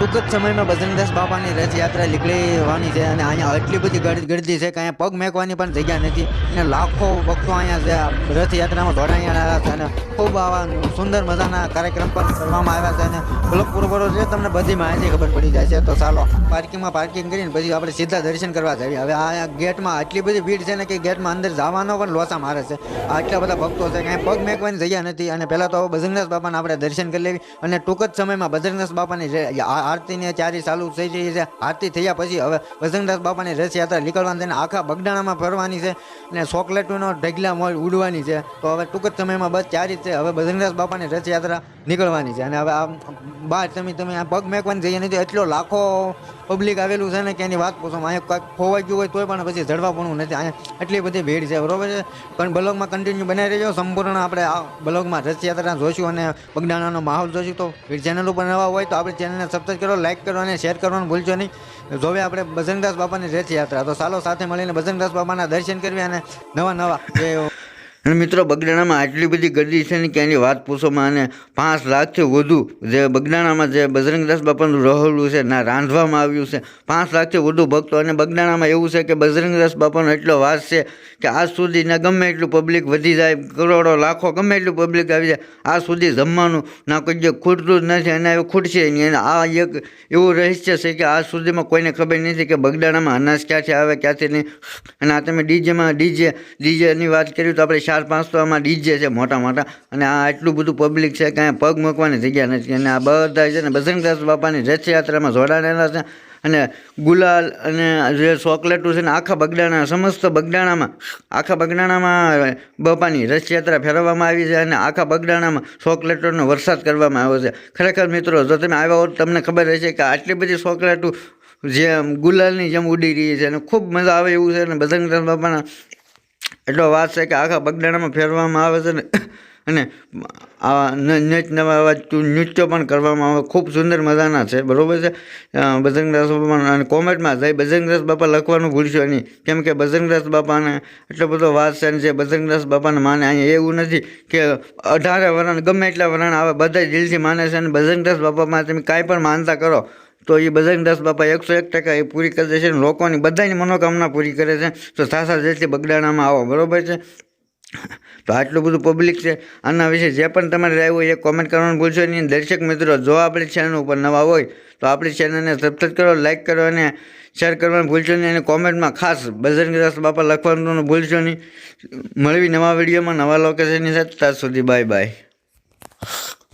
ટૂંક જ સમયમાં બજરંગદાસ બાપાની રથયાત્રા નીકળવાની છે અને અહીંયા એટલી બધી ગળ- ગળદી છે કે અહીંયા પગ મેકવાની પણ જગ્યા નથી. અને લાખો ભક્તો અહીંયા છે. આ રથયાત્રામાં જોડાયા છે અને ખૂબ આવા સુંદર મજાના કાર્યક્રમ પણ કરવામાં આવ્યા છે. અને બ્લોક પૂરો પૂરો છે, તમને બધી માહિતી ખબર પડી જાય છે. તો ચાલો, પાર્કિંગમાં પાર્કિંગ કરીને પછી આપણે સીધા દર્શન કરવા જઈએ. હવે આ ગેટમાં આટલી બધી ભીડ છે ને કે ગેટમાં અંદર જવાનો પણ લોચા મારે છે. આટલા બધા ભક્તો છે કે અહીંયા પગ મેકવાની જગ્યા નથી. અને પહેલાં તો હવે બજરંગદાસ બાપાના આપણે દર્શન કરી લેવી. અને ટૂંક જ સમયમાં બજરંગદાસ બાપાની રે- આ- આરતીની ચારી ચાલુ થઈ રહી છે. આરતી થયા પછી હવે વસંતદાસ બાપાની રથયાત્રા નીકળવાની છે આખા બગડાણામાં ફરવાની છે અને ચોકલેટોનો ઢગલા મોલ ઉડવાની છે. તો હવે ટૂંક જ સમયમાં બસ ચારી છે. હવે બજરંગદાસ બાપાની રથયાત્રા નીકળવાની છે. અને હવે આ બહાર તમે તમે આ પગ મેકવાની જઈએ નથી. એટલો લાખો પબ્લિક આવેલું છે ને કે એની વાત પૂછો અહીંયા કાંઈક ખોવાઈ ગયું હોય તોય પણ પછી ઝડવાપણું પણ નથી. અહીંયા એટલી બધી ભીડ છે, બરોબર છે? પણ બ્લોગમાં કન્ટિન્યુ બનાવી રહેજો. સંપૂર્ણ આપણે આ બ્લોગમાં રથયાત્રા જોઈશું અને બગડાણાનો માહોલ જોઈશું. તો ચેનલ ઉપર નવા હોય તો આપણે ચેનલને સબસ્ક્રાઈબ કરો લાઈક કરો અને શેર કરવાનું ભૂલજો નહીં. જોવે આપણે બજરંગદાસ બાપાની રથયાત્રા. તો ચાલો સાથે મળીને બજરંગદાસ બાપાના દર્શન કરવી અને નવા નવા જે અને મિત્રો બગડાણામાં આટલી બધી ગરદી છે ને કે એની વાત પૂછોમાં અને પાંચ લાખથી વધુ જે બગડાણામાં જે બજરંગદાસ બાપાનું રહેલું છે, ના, રાંધવામાં આવ્યું છે, પાંચ લાખથી વધુ ભક્તો. અને બગડાણામાં એવું છે કે બજરંગદાસ બાપાનો એટલો વાસ છે કે આજ સુધી ના ગમે એટલું પબ્લિક વધી જાય, કરોડો, લાખો, ગમે એટલું પબ્લિક આવી જાય, આજ સુધી જમવાનું ના કોઈ જે ખૂટતું જ નથી અને હવે ખૂટશે નહીં. અને આ એક એવું રહસ્ય છે કે આજ સુધીમાં કોઈને ખબર નથી કે બગડાણામાં અનાજ ક્યાંથી આવે, ક્યાંથી નહીં. અને આ તમે ડીજેમાં ડીજે, ડીજેની વાત કરી તો આપણે ચાર પાંચ તો આમાં ડીજે છે મોટા મોટા. અને આ એટલું બધું પબ્લિક છે, કાંઈ પગ મૂકવાની જગ્યા નથી. અને આ બધા છે ને બસંતદાસ બાપાની રથયાત્રામાં જોડાયેલા છે. અને ગુલાલ અને જે ચોકલેટું છે ને આખા બગડાણા, સમસ્ત બગડાણામાં, આખા બગડાણામાં બાપાની રથયાત્રા ફેરવવામાં આવી છે અને આખા બગડાણામાં ચોકલેટોનો વરસાદ કરવામાં આવ્યો છે. ખરેખર મિત્રો, જો તમે આવ્યા હો તમને ખબર રહેશે કે આટલી બધી ચોકલેટું જેમ ગુલાલની જેમ ઉડી રહી છે અને ખૂબ મજા આવે એવું છે અને બજરંગદાસ બાપાના એટલો વાત છે કે આખા બગદાણામાં ફેરવામાં આવે છે ને. અને આવા નચ, નવા આવા નૃત્યો પણ કરવામાં આવે. ખૂબ સુંદર મજાના છે. બરાબર છે? બજરંગદાસ બાપા અને કોમેન્ટમાં જય, બજરંગદાસ બાપા લખવાનું ભૂલશો નહીં. કેમ કે બજરંગદાસ બાપાને એટલો બધો વાત છે અને જે બજરંગદાસ બાપાને માને. અહીંયા એવું નથી કે અઢારે વરણ ગમે એટલા વરણ આવે બધા દિલથી માને છે અને બજરંગદાસ બાપામાં તમે કાંઈ પણ માનતા કરો. તો એ બજરંગદાસ બાપા એકસો એક ટકા એ પૂરી કરી દે છે. લોકોની બધાની મનોકામના પૂરી કરે છે. તો સાસા જેથી બગડાણામાં આવો. બરાબર છે? તો આટલું બધું પબ્લિક છે. આના વિશે જે પણ તમારે રહ્યું હોય એ કોમેન્ટ કરવાનું ભૂલશો નહીં. દર્શક મિત્રો, જો આપણી ચેનલ ઉપર નવા હોય, તો આપણી ચેનલને સબસ્ક્રાઈબ કરો લાઇક કરો અને શેર કરવાનું ભૂલશો નહીં. અને કોમેન્ટમાં ખાસ બજરંગદાસ બાપા લખવાનું ભૂલશો નહીં. મળવી નવા વિડીયોમાં નવા લોકેશનની સાથે. ત્યાં સુધી બાય બાય